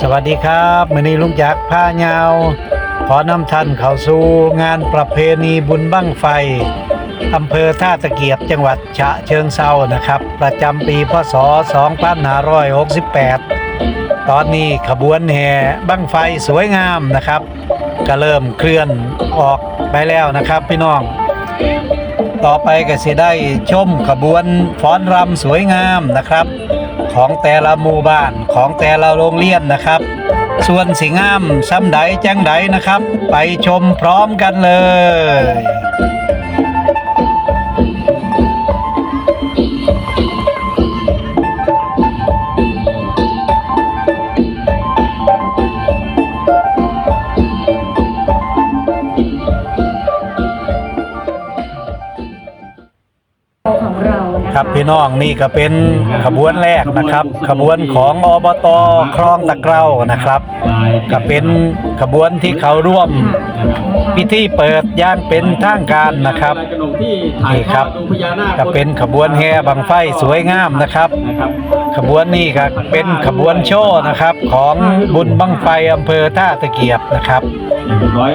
สวัสดีครับมือนี้ลุงจักรผ้ายาวขอนำท่านเข้าสู่งานประเพณีบุญบั้งไฟอำเภอท่าตะเกียบจังหวัดฉะเชิงเซานะครับ ประจำปีพศ 2568 ตอนนี้ขบวนแห่บั้งไฟสวยงามนะครับ ก็เริ่มเคลื่อนออกไปแล้วนะครับพี่น้อง ต่อไปก็สิได้ชมขบวนฟ้อนรำสวยงามนะครับ ของแต่ละหมู่บ้านของแต่ละโรงเรียนนะครับ ส่วนสิงามซ้ำใดแจ้งใดนะครับ ไปชมพร้อมกันเลย นะครับพี่น้องนี่ก็เป็นขบวนแรกนะครับ ขบวนของอบตคลองตะเกรานะครับก็เป็นขบวนที่เขาร่วมพิธีเปิดย่างเป็นทางการนะครับนี่ครับก็เป็นขบวนแห่บังไฟสวยงามนะครับ ขบวนนี้ก็เป็นขบวนโชว์นะครับ ของบุญบังไฟอำเภอท่าตะเกียบนะครับ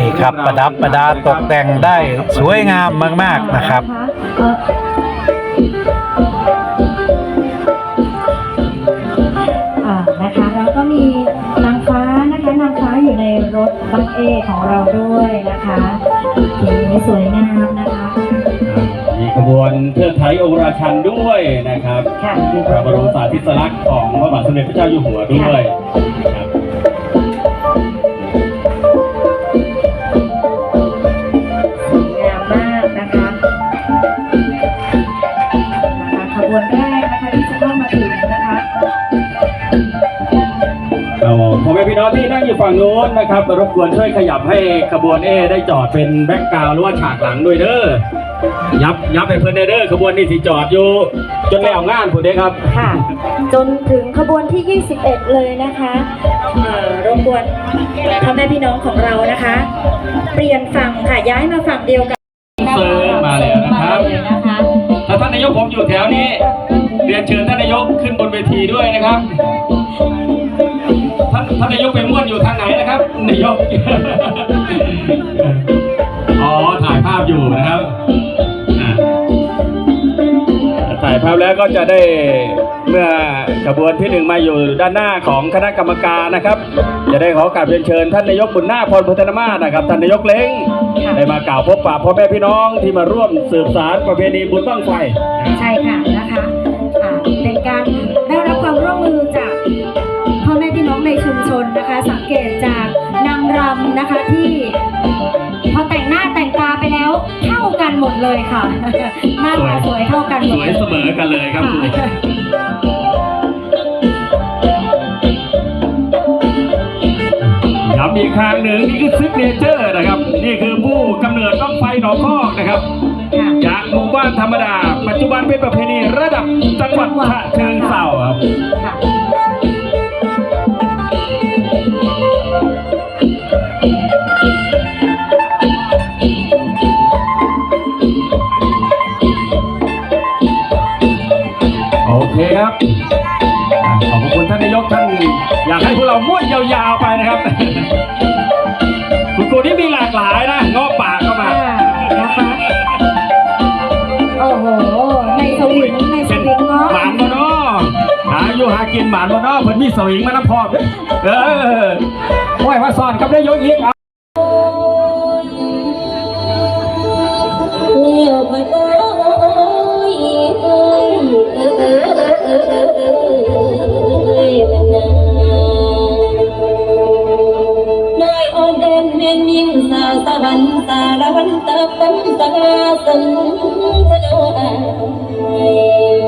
นี่ครับประดับประดาตกแต่งได้สวยงามมาก ๆนะครับ รถบังเอของเราด้วยนะคะสีสวยงามนะคะ มีขบวนเทิดไทยองค์ราชันด้วยนะครับค่ะ พระบรมสารีสลักษณ์ของพระบาทสมเด็จพระเจ้าอยู่หัวด้วยนะครับ ที่นั่งอยู่ฝั่งโน้นนะครับรบกวนช่วยขยับให้ขบวนเอได้จอดเป็นแบ็กกราวด์หรือว่าฉากหลังด้วยเด้อยับยับให้เพื่อนเด้อขบวนนี้สิจอดอยู่ จนแล้วงานผู้เด้ครับ ค่ะ จนถึงขบวนที่ 21 เลยนะคะเอ่อรบกวนพ่อแม่พี่น้องของเรานะคะ เปลี่ยนฝั่งค่ะย้ายมาฝั่งเดียวกันเซิร์ฟมาแล้วนะครับมาเลยนะคะถ้าท่านนายกผมอยู่แถวนี้ เรียนเชิญท่านนายกขึ้นบนเวทีด้วยนะครับ ท่านท่านนายกไปม่วนอยู่ทางไหนนะครับนายกอ๋อถ่ายภาพอยู่นะครับอะถ่ายภาพแล้วก็จะได้เมื่อขบวนที่หนึ่งมาอยู่ด้านหน้าของคณะกรรมการนะครับ จะได้ขอกราบเรียนเชิญ ท่านนายกบุญนาคพรพุทธนามาศนะครับท่านนายกเล้งได้มากล่าวพบปะพ่อแม่พี่น้องที่มาร่วมสืบสารประเพณีบุญบั้งไฟใช่ค่ะนะคะอ่าเป็นการ ค่ะหน้าตาสวยเท่ากันหมสดวยเสมอกันเลยครับครูค่ะ ย้ำอีกครั้งหนึ่งนี่คือซิกเนเจอร์นะครับ นี่คือผู้กำเนิดต้องไฟหนองคอกนะครับค่ะจากหมู่บ้านธรรมดา ปัจจุบันเป็นประเพณีระดับจังหวัดฉะเชิงเทราครับ ค่ะ ท่านนายกท่านอยากให้พวกเราม้วนยาวๆไปนะครับคุณครูนี่มีหลากหลายนะเงาะป่าเข้ามาค่ะนะคะโอ้โหในสวิงในสวิงเนาะหมานมาเนาะหาอยู่หากินหมานมาเนาะเพิ่นมีสวิงมาน้ำพร้อมเด้อเออโอ้ยมาสอนครับได้ยกอีกเอาเลี้ย วันสารวันตะปมสาสันทโนอายมา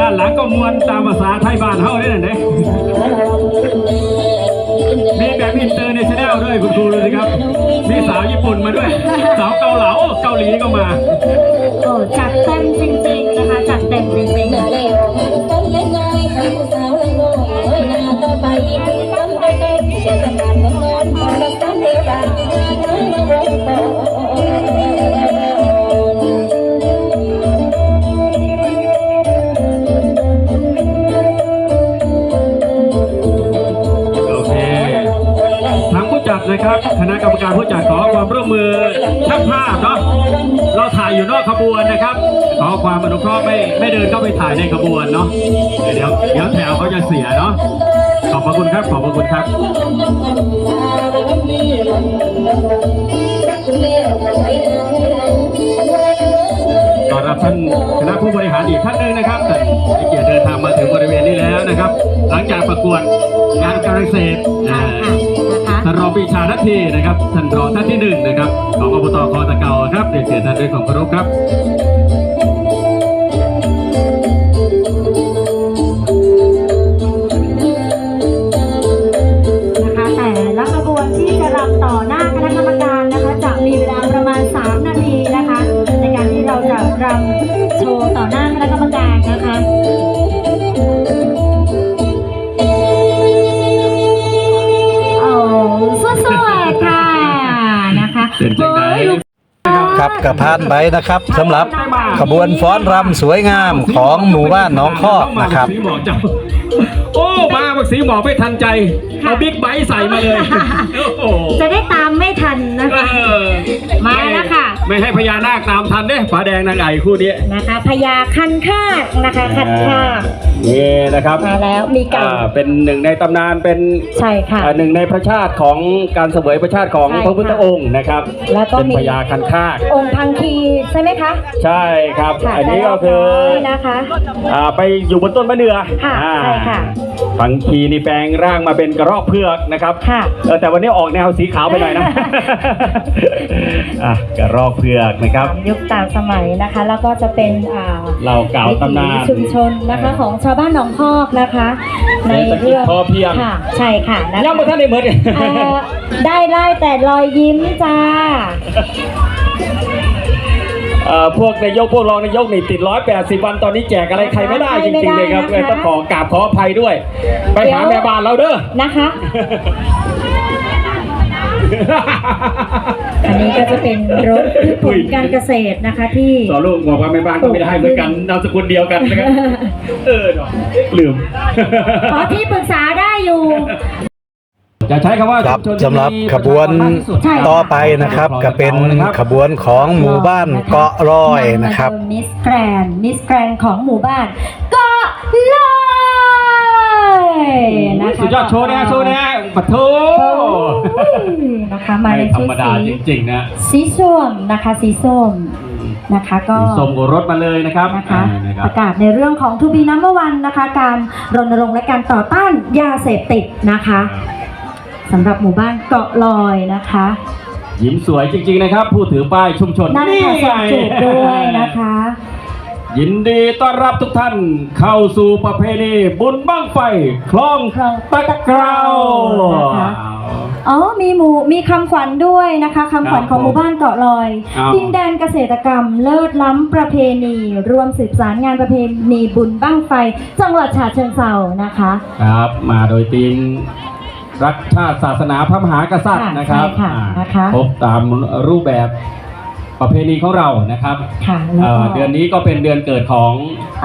ด้านหลังก็มวนตามภาษาไทยบ้านเฮาเนี่ยนะมีแบบอินเตอร์เนชั่นแนลด้วยคุณครูเลยครับ มีสาวญี่ปุ่นมาด้วย สาวเกาเหลาเกาหลีก็มาโอ้จัดเต็มจริงๆนะคะจัดเต็มจริงๆมาแล้วต้นเล็กน้อยของสาวละน้อยหน้าต่อไป นะครับ คณะกรรมการผู้จัดขอความร่วมมือช่างภาพเนาะเราถ่ายอยู่นอกขบวนนะครับ ขอความอนุเคราะห์ไม่ไม่เดินเข้าไปถ่ายในขบวนเนาะเดี๋ยวเดี๋ยวแถวเขาจะเสียเนาะขอบพระคุณครับ ขอบพระคุณครับ ต้อนรับท่านคณะผู้บริหารอีกท่านหนึ่งนะครับแต่ให้เกียรติเดินทางมาถึงบริเวณนี้แล้วนะครับ หลังจากประกวดงานการเกษตรอ่าท่านรองปีชาทัตทีนะครับท่านรองท่านที่หนึ่งนะครับของอบตคอตะเกาครับเรียนเชิญท่านด้วยความเคารพครับ ครับกระพานไปนะครับสำหรับขบวนฟ้อนรำสวยงามของหมู่บ้านหน้องคอกนะครับโอ้มาบักสีหมอกไม่ทันใจเอาบิ๊กไบค์ใส่มาเลยโอ้โหจะได้ตามไม่ทันนะเอคะอมาแล้วค่ะ ไม่ให้พญานาคตามทันเด้ฝาแดงนางไอ่คู่นี้นะคะพญาคันคากนะคะคันคากนี่นะครับมาแล้วมีไก่ อ่าเป็นหนึ่งในตำนานเป็นใช่ค่ะ อ่าหนึ่งในพระชาติของการเสวยพระชาติของใช่ค่ะพระพุทธองค์นะครับแล้วก็เป็นมี พญาคันคากองค์พังคีใช่ไหมคะใช่ครับ ค่ะอันนี้ก็คือ ได้นะคะ อ่าไปอยู่บนต้นมะเดื่อค่ะอ่าใช่ค่ะพังคีนี่แปลงร่างมาเป็นกระรอกเผือกนะครับค่ะเออแต่วันนี้ออกแนวสีขาวไปหน่อยนะ อะกระรอกเผือกนะครับตามยุคตามสมัยนะคะ แล้วก็จะเป็นอ่าเราเก่าตำนานวิถีชุมชนนะคะของชาวบ้านหนองคอกนะคะ ในเศรษฐกิจเรื่องพอเพียง ค่ะ ใช่ค่ะนะคะยังไม่ทันได้เหมือนเอ่อได้ไล่แต่รอยยิ้มจ้าเอ่อ พวกนายกพวกรองนายกนี่ติดร้อยแปดสิบวันตอนนี้แจกอะไรใครไม่ได้จริงๆเลยครับไม่ได้นะคะต้องขอกราบขออภัยด้วย ไปหาเดี๋ยวแม่บ้านเราเด้อนะคะอันนี้ก็จะเป็นรถพืชผลการเกษตรนะคะที่ต่อลูกบอกว่าแม่บ้านก็ไม่ได้เหมือนกันนามสกุลเดียวกันนะครับเออเนาะลืมขอที่ปรึกษาได้อยู่ จะใช้คำว่าครับชุมชนที่สำหรับมีขบวนประชากรมากที่สุดใช่ต่อไปนะครับก็เป็นขบวนของหมู่บ้านเกาะรอยนะครับ มิสแกรนมิสแกรนของหมู่บ้านเกาะลอยนะคะสุดยอดโชว์นะโชว์นะปัทโถโอ้ยนะคะมาในไม่ธรชุดรมดาสีจริงๆนะสีส้มนะคะสีส้มนะคะก็ ส่งรถมาเลยนะครับนะคะอ่านะคปรับ ระกาศในเรื่องของทูบีนัมเบอร์วันนะคะ การรณรงค์และการต่อต้านยาเสพติดนะคะ สำหรับหมู่บ้านเกาะลอยนะคะ ยิ้มสวยจริงๆนะครับ ผู้ถือป้ายชุมชนนั่นค่ะสมจูบด้วยนะคะ ยินดีต้อนรับทุกท่านเข้าสู่ประเพณีบุญบั้งไฟคลองคลองตะเกราวนะคะ อ๋อ มีหมู่มีคำขวัญด้วยนะคะคำขวัญของหมู่บ้านเกาะลอยครับดินแดนเกษตรกรรม เลิศล้ำประเพณีรวมสืบสารงานประเพณีบุญบั้งไฟ จังหวัดฉะเชิงเทรานะคะ ครับ มาโดยทีม รักชาติศาสนาพระมหากษัตริย์ค่ะนะครับใช่ค่ะอ่านะคะพบตามรูปแบบประเพณีของเรานะครับค่ะแล้วเอ่ก็อเดือนนี้ก็เป็นเดือนเกิดของ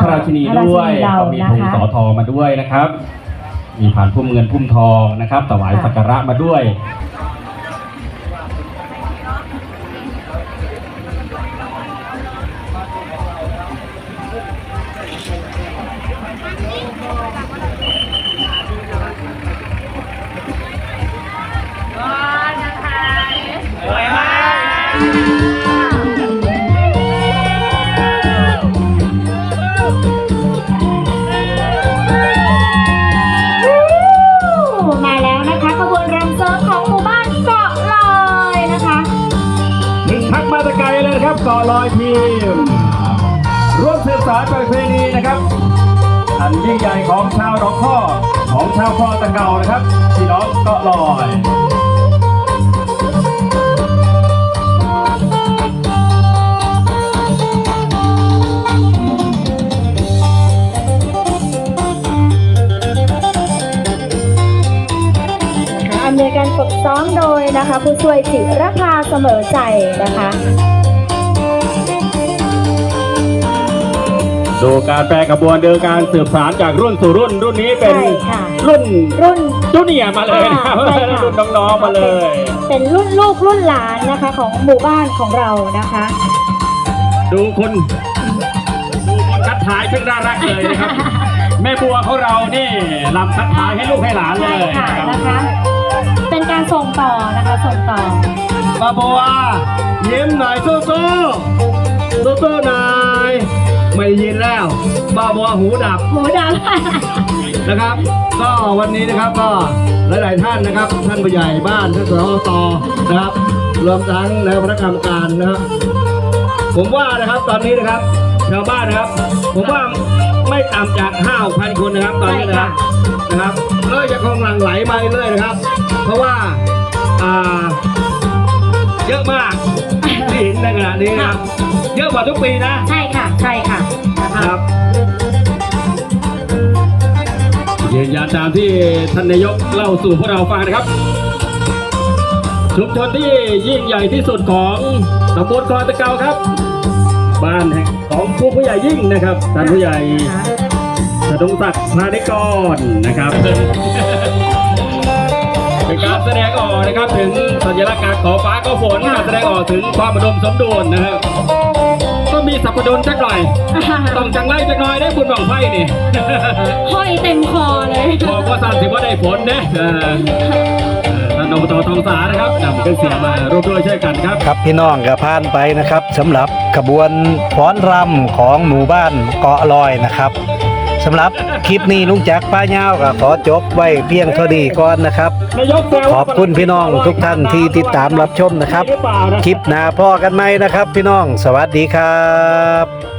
พระราชินีพระราชินีด้วยเราก็มีนะคะ ธงสอทอมาด้วยนะครับ มีผ่านพุ่มเงินพุ่มทองนะครับถวายค่ะสักการะมาด้วย สารประเพณีนะครับ อันยิ่งใหญ่ของชาวหนองพ่อของชาวพ่อตะเกานะครับพี่น้องกาะลอยอำนวยการฝึกซ้อมโดยนะคะ ผู้ช่วยจิรภาเสมอใจนะคะ ดูการแปลขบวนดูการสืบสารจากรุ่นสู่รุ่นรุ่นนี้เป็นใช่ค่ะ รุ่นรุ่น จูเนียร์มาเลยนะครับอ่าใช่ค่ะ รุ่นน้องๆมาเลย เป็นรุ่นลูกรุ่นหลานนะคะของหมู่บ้านของเรานะคะ ดูคนดูคนคัดท้ายเพิ่งน่ารักเลยนะครับ แม่บัวของเรานี่ลำคัดท้ายให้ลูกให้หลานเลใช่ยค่ะนะครับนะคะ เป็นการส่งต่อนะคะส่งต่อ ป้าบัวยิ้มหน่อยสู้สู้สู้สู้ๆหน่อย ไม่ยินแล้วป้าบัวหูดับ หมูดนะครับ ก็วันนี้นะครับก็หลาย ๆ ท่านนะครับ ท่านผู้ใหญ่บ้านท่านสตนะครับ รวมทั้งแล้วคณะกรรมการนะครับ ผมว่านะครับตอนนี้นะครับชาวบ้านนะครับ ผมว่าไม่ต่ำจากห้าพันคนนะครับตอนนี้นะครับนะครับเรื่อยจะคงหลั่งไหลมาเรื่อยๆนะครับ เพราะว่าอ่า เยอะมากที่เห็นในขณะนี้นะครับเยอะกว่าทุกปีนะำใช่ค่ะ ใช่ค่ะนะคะครับยืนยันตามที่ท่านนายกเล่าสู่พวกเราฟังนะครับ ชุมชนที่ยิ่งใหญ่ที่สุดของตำบลคลองตะเกาครับ บ้านแห่งของผู้ผู้ใหญ่ยิ่งนะครับท่านผู้ใหญ่สะดงศักดิ์พานิกรนะครับ เป็นการแสดงออกนะครับถึงสัญลักษณ์การขอฟ้าก็ฝนการแสดงออกถึงความอุดมสมดุลนะครับก็มีสัพพดลสักหน่อย ต้องจังไรจักหน่อยได้บุญบังไฟนี่ห้อยเต็มคอเลยบอกว่าสันสิว่าได้ผลนะเออเออท่านอบตทองสานะครับนำเครื่องเสียงมาร่วมด้วยช่วยกันครับ ครับพี่น้องก็ผ่านไปนะครับสำหรับขบวนฟ้อนรำของหมู่บ้านเกาะลอยนะครับ สำหรับคลิปนี้ลุงจักรป้าเงาก็ขอจบไว้เพียงเท่านี้ก่อนนะครับนายกแซวขอบคุณพี่น้องทุกท่านที่ติดตามรับชมนะครับหรือเปล่านะคลิปหน้าพ่อกันไหมนะครับ พี่น้อง สวัสดีครับ